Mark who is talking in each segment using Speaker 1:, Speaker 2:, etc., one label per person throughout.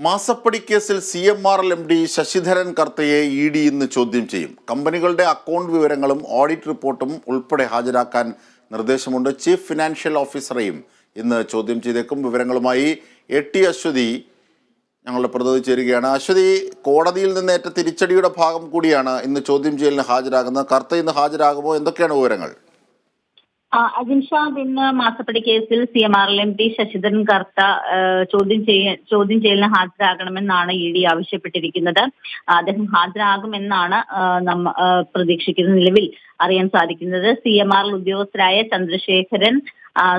Speaker 1: മാസപ്പടി കേസിൽ C M R L M D Sasidharan കർത്തയെ E D ഇന്ന് ചോദ്യം ചെയ്യും. കമ്പനികളുടെ അക്കൗണ്ട് വിവരങ്ങളും ഓഡിറ്റ് റിപ്പോർട്ടും ഉൾപ്പെടെ ഹാജരാക്കാൻ നിർദ്ദേശമുണ്ട്. ചീഫ് ഫിനാൻഷ്യൽ ഓഫീസറെയും ഇന്ന് ചോദ്യം ചെയ്തേക്കും. വിവരങ്ങളുമായി എ ടി അശ്വതി ഞങ്ങളുടെ പ്രതിനിധി ചേരുകയാണ്. അശ്വതി കോടതിയിൽ നിന്നേറ്റ തിരിച്ചടിയുടെ ഭാഗം കൂടിയാണ് ഇന്ന് ചോദ്യം ചെയ്യലിന് ഹാജരാകുന്നത്. കർത്ത ഇന്ന് ഹാജരാകുമോ? എന്തൊക്കെയാണ് വിവരങ്ങൾ?
Speaker 2: ആ, അജിൻഷാദ് ഇന്ന് മാസപ്പടി കേസിൽ C M R L M P Sasidharan Kartha ചോദ്യം ചെയ്യ ചോദ്യം ചെയ്യലിന് ഹാജരാകണമെന്നാണ് ഇ ഡി ആവശ്യപ്പെട്ടിരിക്കുന്നത്. അദ്ദേഹം ഹാജരാകുമെന്നാണ് നമ്മ പ്രതീക്ഷിക്കുന്ന നിലവിൽ അറിയാൻ സാധിക്കുന്നത്. സി എം ആർ എൽ ഉദ്യോഗസ്ഥരായ ചന്ദ്രശേഖരൻ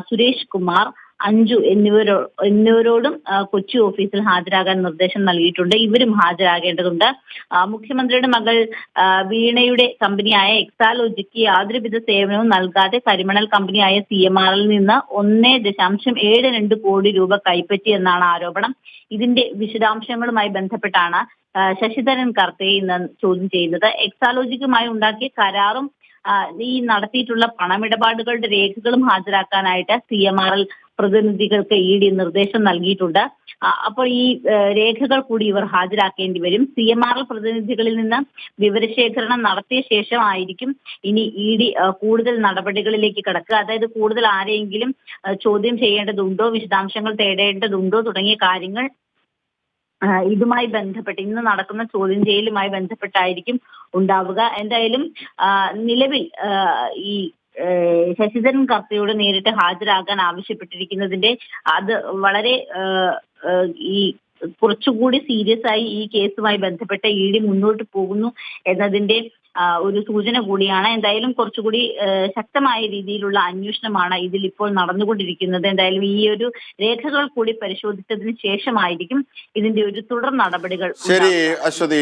Speaker 2: സുരേഷ് കുമാർ അഞ്ജു എന്നിവരോ എന്നിവരോടും കൊച്ചി ഓഫീസിൽ ഹാജരാകാൻ നിർദ്ദേശം നൽകിയിട്ടുണ്ട്. ഇവരും ഹാജരാകേണ്ടതുണ്ട്. മുഖ്യമന്ത്രിയുടെ മകൾ വീണയുടെ കമ്പനിയായ എക്സാലോജിക്ക് യാതൊരുവിധ സേവനവും നൽകാതെ കരിമണൽ കമ്പനിയായ സി എം ആറിൽ നിന്ന് ഒന്നേ ദശാംശം ഏഴ് രണ്ട് കോടി രൂപ കൈപ്പറ്റി എന്നാണ് ആരോപണം. ഇതിന്റെ വിശദാംശങ്ങളുമായി ബന്ധപ്പെട്ടാണ് ശശിധരൻ കർത്തയെ ഇന്ന് ചോദ്യം ചെയ്യുന്നത്. എക്സാലോജിക്കുമായി ഉണ്ടാക്കിയ കരാറും ഈ നടത്തിയിട്ടുള്ള പണമിടപാടുകളുടെ രേഖകളും ഹാജരാക്കാനായിട്ട് സി എം ആർ എൽ പ്രതിനിധികൾക്ക് ഇ ഡി നിർദ്ദേശം നൽകിയിട്ടുണ്ട്. അപ്പോൾ ഈ രേഖകൾ കൂടി ഇവർ ഹാജരാക്കേണ്ടി വരും. സി എം ആർ എൽ പ്രതിനിധികളിൽ നിന്ന് വിവരശേഖരണം നടത്തിയ ശേഷമായിരിക്കും ഇനി ഇ ഡി കൂടുതൽ നടപടികളിലേക്ക് കടക്കുക. അതായത് കൂടുതൽ ആരെയെങ്കിലും ചോദ്യം ചെയ്യേണ്ടതുണ്ടോ വിശദാംശങ്ങൾ തേടേണ്ടതുണ്ടോ തുടങ്ങിയ കാര്യങ്ങൾ ഇതുമായി ബന്ധപ്പെട്ട് ഇന്ന് നടക്കുന്ന ചോദ്യം ചെയ്യലുമായി ബന്ധപ്പെട്ടായിരിക്കും ഉണ്ടാവുക. എന്തായാലും നിലവിൽ ഈ ശശിധരൻ കർത്തയോട് നേരിട്ട് ഹാജരാകാൻ ആവശ്യപ്പെട്ടിരിക്കുന്നതിന്റെ അത് വളരെ ഈ കുറച്ചുകൂടി സീരിയസ് ആയി ഈ കേസുമായി ബന്ധപ്പെട്ട ഇ ഡി മുന്നോട്ട് പോകുന്നു എന്നതിന്റെ ഒരു സൂചന കൂടിയാണ്. എന്തായാലും കുറച്ചുകൂടി ശക്തമായ രീതിയിലുള്ള അന്വേഷണമാണ് ഇതിൽ ഇപ്പോൾ നടന്നുകൊണ്ടിരിക്കുന്നത്. എന്തായാലും ഈ ഒരു രേഖകൾ കൂടി പരിശോധിച്ചതിന് ശേഷമായിരിക്കും ഇതിന്റെ ഒരു തുടർ നടപടികൾ
Speaker 1: ശരി അശ്വതി.